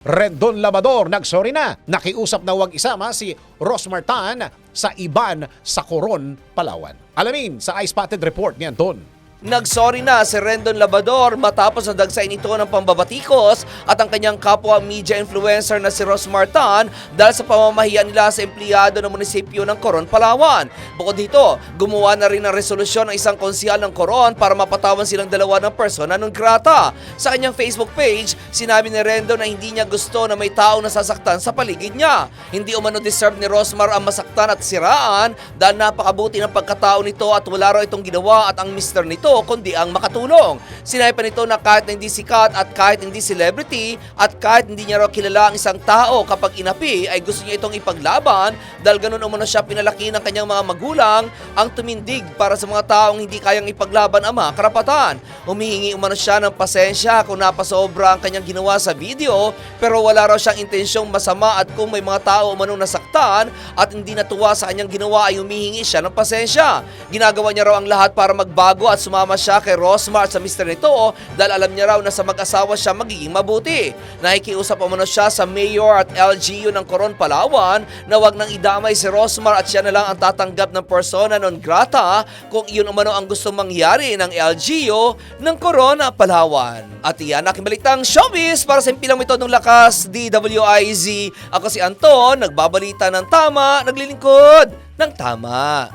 Rendon Labador nagsorry na. Nakiusap na huwag isama si Rosmar Tan sa Iban sa Coron, Palawan. Alamin sa Ice Spotted Report ni Anton. Nagsorry na si Rendon Labador matapos na dagsain ito ng pambabatikos at ang kanyang kapwa media influencer na si Ros Martan dahil sa pamamahiyan nila sa empleyado ng munisipyo ng Coron, Palawan. Bukod dito, gumawa na rin ng resolusyon ng isang konsyal ng Coron para mapatawan silang dalawa ng persona non grata. Sa kanyang Facebook page, sinabi ni Rendon na hindi niya gusto na may taong nasasaktan sa paligid niya. Hindi umano deserve ni Rosmar ang masaktan at siraan dahil napakabuti ng pagkatao nito at wala raw itong ginawa at ang mister nito kundi ang makatulong. Sinabi pa nito na kahit na hindi sikat at kahit hindi celebrity at kahit hindi niya raw kilala ang isang tao kapag inapi ay gusto niya itong ipaglaban dahil ganun umano siya pinalaki ng kanyang mga magulang ang tumindig para sa mga taong hindi kayang ipaglaban ang mga karapatan. Humihingi umano siya ng pasensya kung napasobra ang kanyang ginawa sa video pero wala raw siyang intensyong masama at kung may mga tao umano nasaktan at hindi natuwa sa kanyang ginawa ay humihingi siya ng pasensya. Ginagawa niya raw ang lahat para magbago at sumama siya kay Rosmar sa mister nito dahil alam niya raw na sa mag-asawa siya magiging mabuti. Nakikiusap umano siya sa mayor at LGU ng Coron, Palawan na wag nang idamay si Rosmar at siya na lang ang tatanggap ng persona non grata kung iyon umano ang gusto mangyari ng LGU ng Coron, Palawan. At iyan aking balitang showbiz para sa impilang ito ng lakas DWIZ. Ako si Anton, nagbabalita ng tama, naglilingkod ng tama.